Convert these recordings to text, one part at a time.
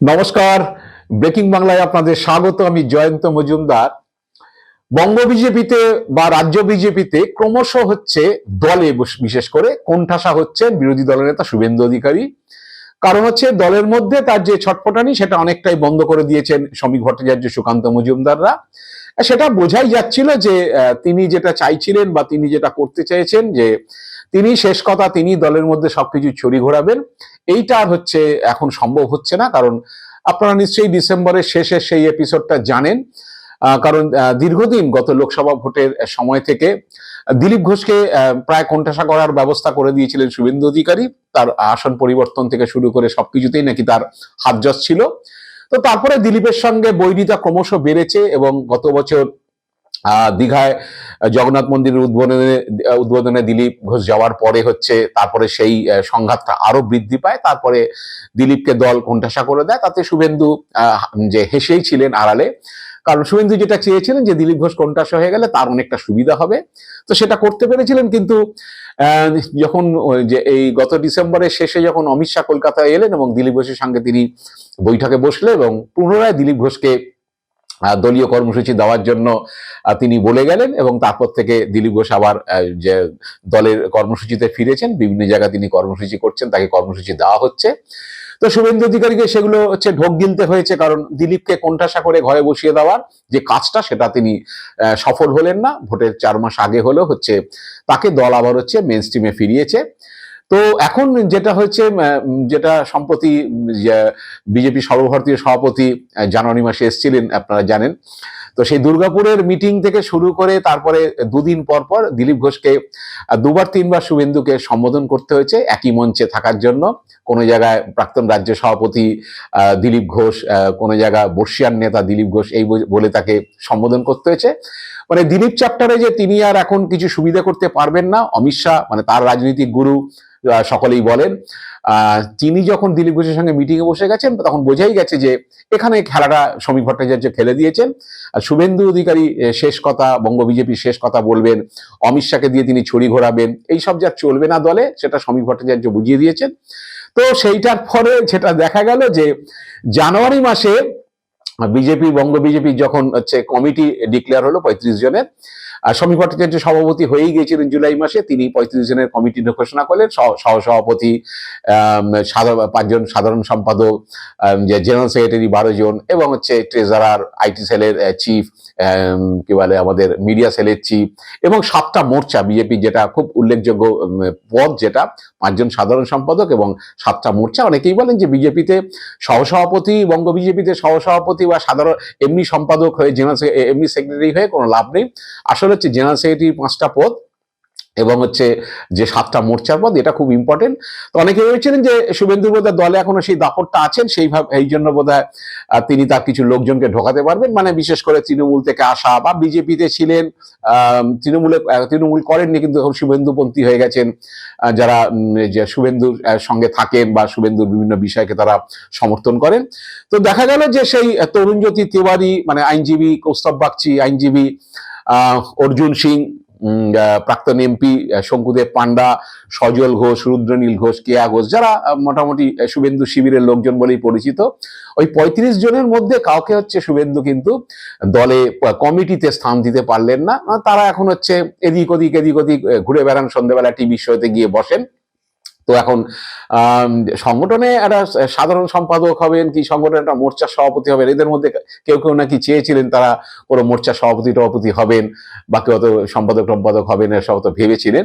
নমস্কার। ব্রেকিং বাংলায় আপনাদের স্বাগত, আমি জয়ন্ত মজুমদার। বঙ্গ বিজেপিতে বা রাজ্য বিজেপিতে ক্রমশ হচ্ছে দলে বিশেষ করে কোণঠাসা হচ্ছে বিরোধী দলের নেতা শুভেন্দু অধিকারী। কারণ হচ্ছে দলের মধ্যে তার যে ছটফটানি, সেটা অনেকটাই বন্ধ করে দিয়েছেন শ্রমিক ভট্টাচার্য সুকান্ত মজুমদাররা। সেটা বোঝাই যাচ্ছিল যে তিনি যেটা চাইছিলেন বা তিনি যেটা করতে চেয়েছেন যে তিনি শেষ কথা, তিনি দলের মধ্যে সবকিছু ছড়ি ঘোরাবেন। এইটা আর হচ্ছে এখন সম্ভব হচ্ছে না, কারণ আপনারা নিশ্চয়ই ডিসেম্বরের শেষে সেই এপিসোডটা জানেন। কারণ দীর্ঘদিন গত লোকসভা ভোটের সময় থেকে দিলীপ ঘোষকে প্রায় কোণঠাসা করার ব্যবস্থা করে দিয়েছিলেন শুভেন্দু অধিকারী। তার আসন পরিবর্তন থেকে শুরু করে সবকিছুতেই নাকি তার হাতজস ছিল। তো তারপরে দিলীপের সঙ্গে বৈরিতা ক্রমশ বেড়েছে এবং গত বছর দীঘায় জগন্নাথ মন্দিরের উদ্বোধনে উদ্বোধনে দিলীপ ঘোষ যাওয়ার পরে হচ্ছে তারপরে সেই সংঘাতটা আরও বৃদ্ধি পায়। তারপরে দিলীপকে দল কোণঠাসা করে দেয়। তাতে শুভেন্দু যে হেসেই ছিলেন আড়ালে। কারণ শুভেন্দু যেটা চেয়েছিলেন যে দিলীপ ঘোষ কোণঠাসা হয়ে গেলে তার অনেকটা সুবিধা হবে। তো সেটা করতে পেরেছিলেন কিন্তু যখন যে এই গত ডিসেম্বরের শেষে যখন অমিত শাহ কলকাতায় এলেন এবং দিলীপ ঘোষের সঙ্গে তিনি বৈঠকে বসলেন এবং পুনরায় দিলীপ ঘোষকে দলীয় কর্মসূচি দেওয়ার জন্য তিনি বলে গেলেন এবং তারপর থেকে দিলীপ ঘোষ আবার যে দলের কর্মসূচিতে ফিরেছেন, বিভিন্ন জায়গায় তিনি কর্মসূচি করছেন, তাকে কর্মসূচি দেওয়া হচ্ছে। তো শুভেন্দু অধিকারীকে সেগুলো হচ্ছে ঢোক গিলতে হয়েছে, কারণ দিলীপকে কোণঠাসা করে ঘরে বসিয়ে দেওয়ার যে কাজটা, সেটা তিনি সফল হলেন না। ভোটের চার মাস আগে হলেও হচ্ছে, তাকে দল আবার হচ্ছে মেন স্ট্রিমে ফিরিয়েছে। তো এখন যেটা উম, যেটা সম্প্রতি বিজেপি সর্বভারতীয় সভাপতি জানুয়ারি মাসে এসেছিলেন আপনারা জানেন। তো সেই দুর্গাপুরের মিটিং থেকে শুরু করে তারপরে দুদিন পর পর দিলীপ ঘোষকে দুবার তিনবার শুভেন্দুকে সম্বোধন করতে হয়েছে একই মঞ্চে থাকার জন্য। কোনো জায়গায় প্রাক্তন রাজ্য সভাপতি দিলীপ ঘোষ কোনো জায়গায় বর্ষিয়ান নেতা দিলীপ ঘোষ এই বলে- তাকে সম্বোধন করতে হয়েছে। মানে দিলীপ চ্যাপ্টারে যে তিনি আর এখন কিছু সুবিধা করতে পারবেন না। অমিত শাহ মানে তার রাজনৈতিক গুরু সকলেই বলেন। তিনি যখন দিলীপ ঘোষের সঙ্গে মিটিংয়ে বসে গেছেন, তখন বোঝাই গেছে যে এখানে খেলাটা শ্রমিক ভট্টাচার্য খেলে দিয়েছেন। আর শুভেন্দু অধিকারী শেষ কথা, বঙ্গ বিজেপির শেষ কথা বলবেন। অমিত শাহকে দিয়ে তিনি ছড়ি ঘোরাবেন। এই সব যা চলবে না দলে, সেটা শ্রমিক ভট্টাচার্য বুঝিয়ে দিয়েছেন। তো সেইটার পরে যেটা দেখা গেল যে জানুয়ারি মাসে বিজেপি, বঙ্গ বিজেপি যখন হচ্ছে কমিটি ডিক্লেয়ার হলো পঁয়ত্রিশ জনের শ্রমিক ভট্টাচার্য সভাপতি হয়েই গিয়েছিলেন জুলাই মাসে, তিনি পঁয়ত্রিশ জনের কমিটি ঘোষণা করলেন। সহ সাধারণ, পাঁচজন সাধারণ সম্পাদক জেনারেল সেক্রেটারি বারো জন এবং হচ্ছে ট্রেজারার, আইটি সেলের চিফ কি বলে আমাদের মিডিয়া সেলের চিফ এবং সাতটা মোর্চা, বিজেপি যেটা খুব উল্লেখযোগ্য পদ যেটা, পাঁচজন সাধারণ সম্পাদক এবং সাতটা মোর্চা। অনেকেই বলেন যে বিজেপিতে সহসভাপতি, বঙ্গ বিজেপিতে সহসভাপতি বা সাধারণ, এমনি সম্পাদক হয়ে জেনারেল এমনি সেক্রেটারি হয়ে কোনো লাভ নেই। আসলে হচ্ছে জেনারেল সেক্রেটারি পাঁচটা পদ এবং হচ্ছে যে সাতটা মোর্চার পদ এটা খুব ইম্পর্টেন্ট তো অনেকে ভেবেছিলেন যে শুভেন্দু বোধহয় দলে এখনও সেই দাপটটা আছেন সেইভাবে এই জন্য আহ, তিনি তার কিছু লোকজনকে ঢোকাতে পারবেন। মানে বিশেষ করে তৃণমূল থেকে আসা বা বিজেপিতে ছিলেন তৃণমূলে তৃণমূল করেননি কিন্তু এখন শুভেন্দুপন্থী হয়ে গেছেন। যারা যে শুভেন্দুর সঙ্গে থাকেন বা শুভেন্দুর বিভিন্ন বিষয়কে তারা সমর্থন করেন। তো দেখা গেল যে সেই তরুণজ্যোতি তিওয়ারি মানে আইনজীবী কৌস্তব বাগচি আইনজীবী অর্জুন সিং প্রাক্তন এমপি শঙ্কুদেব পান্ডা সজল ঘোষ, রুদ্রনীল ঘোষ, কেয়া ঘোষ, যারা মোটামুটি শুভেন্দু শিবিরের লোকজন বলেই পরিচিত। ওই পঁয়ত্রিশ জনের মধ্যে কাউকে হচ্ছে শুভেন্দু কিন্তু দলে কমিটিতে স্থান দিতে পারলেন না। তারা এখন হচ্ছে এদিক ওদিক এদিক ওদিক ঘুরে বেড়ান সন্ধ্যেবেলা টিভি শোতে গিয়ে বসেন। তো এখন সংগঠনে একটা সাধারণ সম্পাদক হবেন কি সংগঠনে একটা মোর্চার সভাপতি হবেন এদের মধ্যে কেউ কেউ নাকি চেয়েছিলেন তারা কোনো মোর্চার সভাপতি টভাপতি হবেন বা কেউ হয়তো সম্পাদক সম্পাদক হবেন এসব তো ভেবেছিলেন।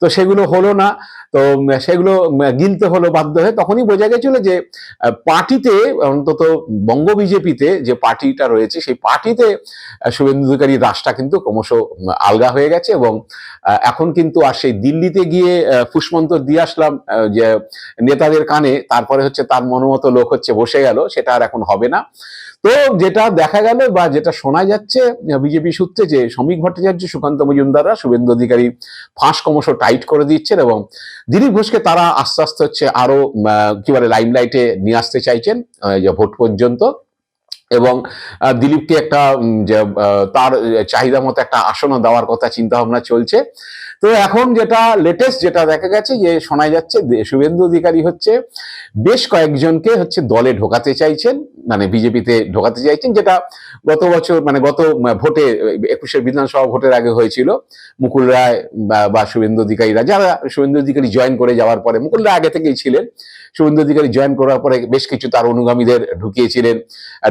তো সেগুলো হলো না তো সেগুলো গিলতে হলো বাধ্য হয়ে। তখনই বোঝা গেছিল যে পার্টিতে অন্তত বঙ্গ বিজেপিতে যে পার্টিটা রয়েছে সেই পার্টিতে শুভেন্দু অধিকারী রাসটা কিন্তু ক্রমশ আলগা হয়ে গেছে এবং এখন কিন্তু আর সেই দিল্লিতে গিয়ে আহ, ফুসমন্তর দিয়ে আসলাম যে নেতাদের কানে তারপরে হচ্ছে তার মনোমতো লোক হচ্ছে বসে গেল, সেটা আর এখন হবে না। তো যেটা দেখা গেল বা যেটা শোনা যাচ্ছে, বিজেপি সূত্রে যে শ্রমিক ভট্টাচার্য, সুকান্ত মজুমদাররা, শুভেন্দু অধিকারী ফাঁস ক্রমশ টাইট করে দিচ্ছেন এবং দিলীপ ঘোষকে তারা আস্তে আস্তে হচ্ছে আরও কি বলে লাইমলাইটে নিয়ে আসতে চাইছেন ভোট পর্যন্ত। এবং দিলীপকে একটা তার চাহিদা মতো একটা আসনও দেওয়ার কথা চিন্তা ভাবনা চলছে। তো এখন যেটা লেটেস্ট যেটা দেখা গেছে যে শোনা যাচ্ছে শুভেন্দু অধিকারী হচ্ছে বেশ কয়েকজনকে হচ্ছে দলে ঢোকাতে চাইছেন মানে বিজেপিতে ঢোকাতে চাইছেন, যেটা গত বছর মানে গত ভোটে একুশের বিধানসভা ভোটের আগে হয়েছিল। মুকুল রায় বা- শুভেন্দু অধিকারীরা, যারা শুভেন্দু অধিকারী জয়েন করে যাওয়ার পরে, মুকুল রায় আগে থেকেই ছিলেন। শুভেন্দু অধিকারী জয়েন করার পরে বেশ কিছু তার অনুগামীদের ঢুকিয়েছিলেন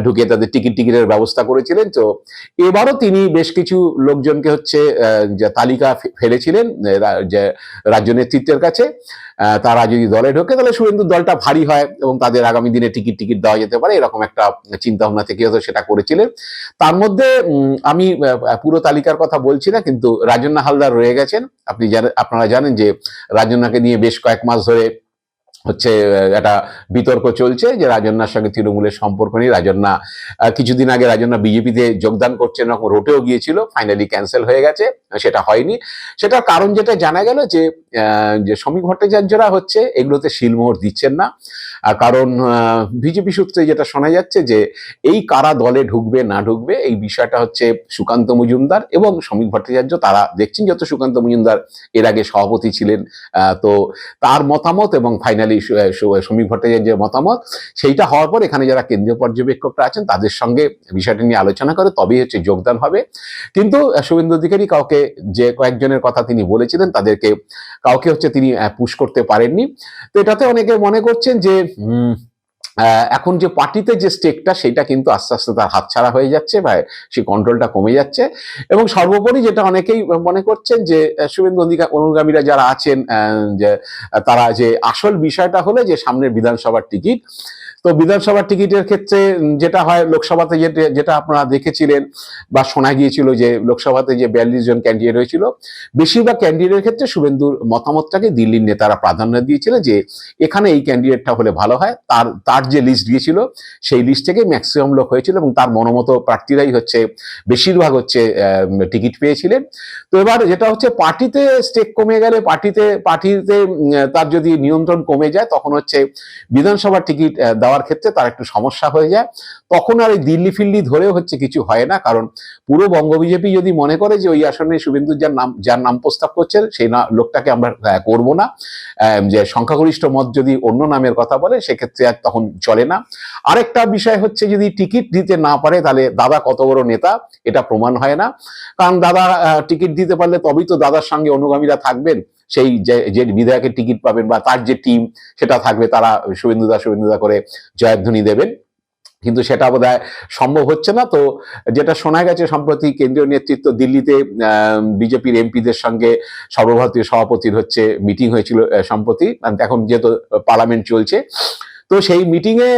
ঢুকিয়ে তাদের টিকিট টিকিটের ব্যবস্থা করেছিলেন। তো এবারও তিনি বেশ কিছু লোকজনকে হচ্ছে তালিকা ফেলেছিলেন। রা- যে রাজ্য নেতৃত্বের কাছে তারা যদি দলে ঢোকে, তাহলে শুভেন্দু দলটা ভারী হয় এবং তাদের আগামী দিনে টিকিট টিকিট দেওয়া যেতে পারে, এরকম একটা চিন্তা ভাবনা থেকে হয়তো সেটা করেছিলেন। তার মধ্যে আমি পুরো তালিকার কথা বলছি না, কিন্তু রাজন্না হালদার রয়ে গেছেন। আপনি আপনারা জানেন যে রাজন্নাকে নিয়ে বেশ কয়েক মাস ধরে হচ্ছে একটা বিতর্ক চলছে যে রাজন্যার সঙ্গে তৃণমূলের সম্পর্ক নেই। রাজন্না আহ, কিছুদিন আগে রাজন্না বিজেপিতে যোগদান করছেন এরকম রোটেও গিয়েছিল ফাইনালি ক্যান্সেল হয়ে গেছে সেটা হয়নি। সেটার কারণ যেটা জানা গেল যে যে শ্রমিক ভট্টাচার্যরা হচ্ছে এগুলোতে শিলমোহর দিচ্ছেন না। কারণ বিজেপি সূত্রে যেটা শোনা যাচ্ছে যে এই কারা দলে ঢুকবে না ঢুকবে এই বিষয়টা হচ্ছে সুকান্ত মজুমদার এবং শ্রমিক ভট্টাচার্য তারা দেখছেন যত সুকান্ত মজুমদার এর আগে সভাপতি ছিলেন তো তার মতামত এবং ফাইনালি শ্রমিক ভট্টাচার্যের মতামত, সেইটা হওয়ার পর এখানে যারা কেন্দ্রীয় পর্যবেক্ষকরা আছেন, তাদের সঙ্গে বিষয়টা নিয়ে আলোচনা করে, তবেই হচ্ছে যোগদান হবে। কিন্তু শুভেন্দু অধিকারী কাউকে যে কয়েকজনের কথা তিনি বলেছিলেন, তাদেরকে কাউকে হচ্ছে তিনি পুশ করতে পারেননি। তো এটাতে অনেকে মনে করছেন যে এখন যে পার্টিতে যে স্টেকটা সেটা কিন্তু আস্তে আস্তে তার হাতছাড়া হয়ে যাচ্ছে বা সেই কন্ট্রোলটা কমে যাচ্ছে। এবং সর্বোপরি যেটা অনেকেই মনে করছেন যে শুভেন্দু অনুগামীরা যারা আছেন যে, তারা যে আসল বিষয়টা হলে যে, সামনের বিধানসভার টিকিট তো বিধানসভার টিকিটের ক্ষেত্রে যেটা হয় লোকসভাতে যেটা আপনারা দেখেছিলেন বা শোনা গিয়েছিল যে লোকসভাতে যে বিয়াল্লিশ জন ক্যান্ডিডেট হয়েছিল বেশিরভাগ ক্যান্ডিডেটের ক্ষেত্রে শুভেন্দুর মতামতটাকে দিল্লির নেতারা প্রাধান্য দিয়েছিলেন যে এখানে এই ক্যান্ডিডেটটা হলে ভালো হয়। তার তার যে লিস্ট দিয়েছিল সেই লিস্ট থেকে ম্যাক্সিমাম লোক হয়েছিল এবং তার মনোমত প্রার্থীরাই হচ্ছে বেশিরভাগ হচ্ছে টিকিট পেয়েছিলেন। তো এবার যেটা হচ্ছে পার্টিতে স্টেক কমে গেলে পার্টিতে পার্টিতে তার যদি নিয়ন্ত্রণ কমে যায় তখন হচ্ছে বিধানসভার টিকিট আহ, দেওয়ার ক্ষেত্রে তার একটু সমস্যা হয়ে যায়। তখন আর এই দিল্লি ফিল্লি ধরেও হচ্ছে কিছু হয় না, কারণ পুরো বঙ্গ বিজেপি যদি মনে করে যে ওই আসনে শুভেন্দু যার নাম যার নাম প্রস্তাব করছেন, সেই লোকটাকে আমরা করব না। যে সংখ্যাগরিষ্ঠ মত যদি অন্য নামের কথা বলে, সেক্ষেত্রে আর তখন চলে না। আরেকটা বিষয় হচ্ছে যদি টিকিট দিতে না পারে, তাহলে দাদা কত বড় নেতা, এটা প্রমাণ হয় না। কারণ দাদা টিকিট দিতে পারলে তবেই তো দাদার সঙ্গে অনুগামীরা থাকবেন। সেই যে বিধায়কের টিকিট পাবেন বা তার যে টিম সেটা থাকবে, তারা শুভেন্দুদা শুভেন্দুদা করে জয়ধ্বনি দেবেন। কিন্তু সেটা বোধহয় সম্ভব হচ্ছে না। তো যেটা শোনা গেছে, সম্প্রতি কেন্দ্রীয় নেতৃত্ব দিল্লিতে বিজেপির এমপিদের সঙ্গে সর্বভারতীয় সভাপতির হচ্ছে মিটিং হয়েছিল সম্প্রতি। এখন যেহেতু পার্লামেন্ট চলছে, তো সেই মিটিংয়ে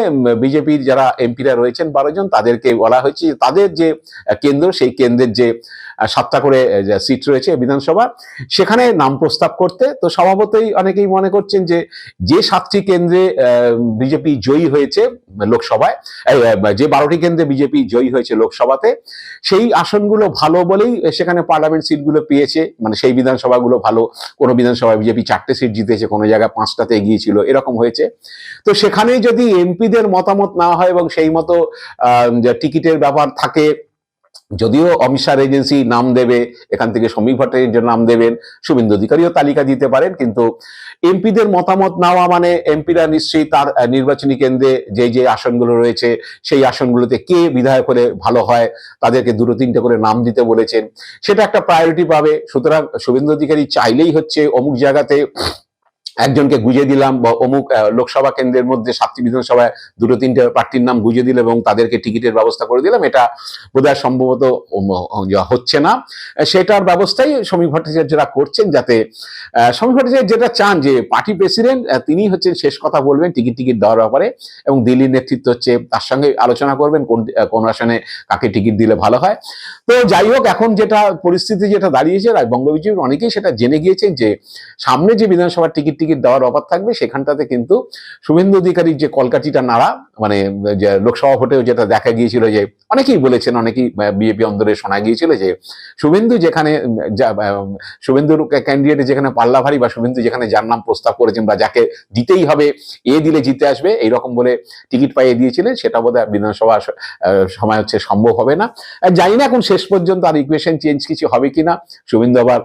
বিজেপির যারা এমপিরা রয়েছেন বারো জন, তাদেরকে বলা হয়েছে তাদের যে কেন্দ্র, সেই কেন্দ্রের যে সাতটা করে সিট রয়েছে বিধানসভা, সেখানে নাম প্রস্তাব করতে। তো স্বভাবতই অনেকেই মনে করছেন যে যে সাতটি কেন্দ্রে বিজেপি জয়ী হয়েছে লোকসভায় যে বারোটি কেন্দ্রে বিজেপি জয়ী হয়েছে লোকসভাতে, সেই আসনগুলো ভালো বলেই সেখানে পার্লামেন্ট সিটগুলো পেয়েছে। মানে সেই বিধানসভাগুলো ভালো। কোনো বিধানসভায় বিজেপি চারটে সিট জিতেছে, কোনো জায়গায় পাঁচটাতে এগিয়েছিল, এরকম হয়েছে। তো সেখানে যদি এমপিদের মতামত না হয় এবং সেই মতো টিকিটের ব্যাপার থাকে যদিও অমিত শাহ এজেন্সি নাম দেবে, এখান থেকে শ্রমিক ভট্টাচার্য নাম দেবেন, শুভেন্দু অধিকারীও তালিকা দিতে পারেন, কিন্তু এমপিদের মতামত নেওয়া মানে এমপিরা নিশ্চয়ই তার নির্বাচনী কেন্দ্রে যে যে আসনগুলো রয়েছে, সেই আসনগুলোতে কে বিধায়ক হলে ভালো হয়, তাদেরকে দুটো তিনটে করে নাম দিতে বলেছেন। সেটা একটা প্রায়োরিটি পাবে, সুতরাং শুভেন্দু অধিকারী চাইলেই হচ্ছে অমুক জায়গাতে একজনকে গুজে দিলাম বা অমুক লোকসভা কেন্দ্রের মধ্যে সাতটি বিধানসভায় দুটো তিনটে প্রার্থীর নাম গুজে দিলাম এবং তাদেরকে টিকিটের ব্যবস্থা করে দিলাম। এটা বোধহয় সম্ভবত হচ্ছে না। সেটার ব্যবস্থাই শ্রমিক ভট্টাচার্যরা করছেন যাতে শ্রমিক ভট্টাচার্য যেটা চান যে পার্টি প্রেসিডেন্ট তিনি হচ্ছেন শেষ কথা বলবেন টিকিট টিকিট দেওয়ার ব্যাপারে এবং দিল্লির নেতৃত্ব হচ্ছে তার সঙ্গে আলোচনা করবেন কোন কোন আসনে কাকে টিকিট দিলে ভালো হয়। তো যাই হোক, এখন যেটা পরিস্থিতি যেটা দাঁড়িয়েছে বঙ্গ বিজেপির অনেকেই সেটা জেনে গিয়েছেন যে সামনে যে বিধানসভার টিকিট টিকিট টিকিট দেওয়ার অফার থাকবে, সেখানটাতে কিন্তু শুভেন্দু অধিকারীর যে কলকাঠিটা নাড়া মানে যে লোকসভা ভোটেও যেটা দেখা গিয়েছিল যে, অনেকেই বলেছেন, অনেকেই বিজেপি অন্দরে শোনা গিয়েছিল যে, শুভেন্দু যেখানে শুভেন্দুর ক্যান্ডিডেট যেখানে পাল্লা ভারী বা শুভেন্দু যেখানে যার নাম প্রস্তাব করেছেন বা যাকে দিতেই হবে, এ দিলে জিতে আসবে, এইরকম বলে টিকিট পাইয়ে দিয়েছিলেন, সেটা বোধহয় বিধানসভা সময় হচ্ছে সম্ভব হবে না। জানি না এখন, শেষ পর্যন্ত আর ইকুয়েশন চেঞ্জ কিছু হবে কিনা, শুভেন্দু আবার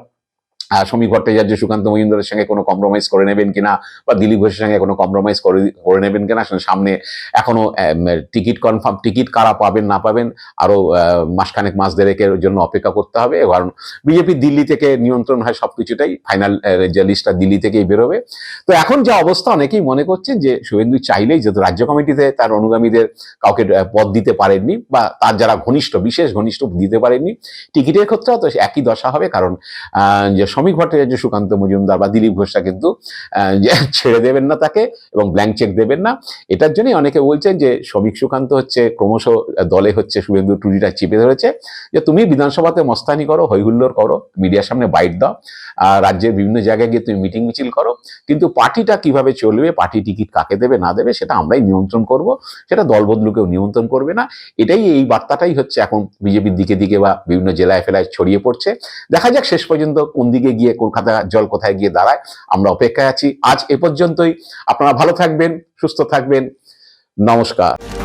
আহ, সমীর ভট্টাচার্য সুকান্ত মজুমদারের সঙ্গে কোনো কম্প্রোমাইজ করে নেবেন কিনা বা দিলীপ ঘোষের সঙ্গে কোনো কম্প্রোমাইজ করে করে নেবেন কিনা সামনে এখনও টিকিট কনফার্ম টিকিট কারা পাবেন না পাবেন আরও মাসখানেক মাস দেড়েকের জন্য অপেক্ষা করতে হবে কারণ বিজেপি দিল্লি থেকে নিয়ন্ত্রণ হয় সবকিছুটাই ফাইনাল যে লিস্টটা দিল্লি থেকেই বেরোবে। তো এখন যা অবস্থা অনেকেই মনে করছেন যে শুভেন্দু চাইলেই যেহেতু রাজ্য কমিটিতে তার অনুগামীদের কাউকে পদ দিতে পারেননি বা তার যারা ঘনিষ্ঠ বিশেষ ঘনিষ্ঠ দিতে পারেননি টিকিটের ক্ষেত্রেও তো একই দশা হবে কারণ যে শ্রমিক ভট্টাচার্য সুকান্ত মজুমদার বা দিলীপ ঘোষরা কিন্তু ছেড়ে দেবেন না তাকে এবং ব্ল্যাঙ্ক চেক দেবেন না। এটার জন্যই অনেকে বলছেন যে শ্রমিক সুকান্ত হচ্ছে ক্রমশ দলে হচ্ছে শুভেন্দু টুরিটা চিপে ধরেছে যে তুমি বিধানসভাতে মস্তানি করো হৈহুল্লোর করো, মিডিয়ার সামনে বাইট দাও, আর রাজ্যের বিভিন্ন জায়গায় গিয়ে তুমি মিটিং মিছিল করো। কিন্তু পার্টিটা কীভাবে চলবে, পার্টি টিকিট কাকে দেবে, না দেবে, সেটা আমরাই নিয়ন্ত্রণ করব। সেটা দলবদলুকেও নিয়ন্ত্রণ করবে না। এটাই এই বার্তাটাই হচ্ছে এখন বিজেপির দিকে দিকে বা বিভিন্ন জেলায় ফেলায় ছড়িয়ে পড়ছে। দেখা যাক শেষ পর্যন্ত কোন দিকে গিয়ে কলকাতা জল কোথায় গিয়ে দাঁড়ায়, আমরা অপেক্ষায় আছি। আজ এ পর্যন্তই। আপনারা ভালো থাকবেন, সুস্থ থাকবেন। নমস্কার।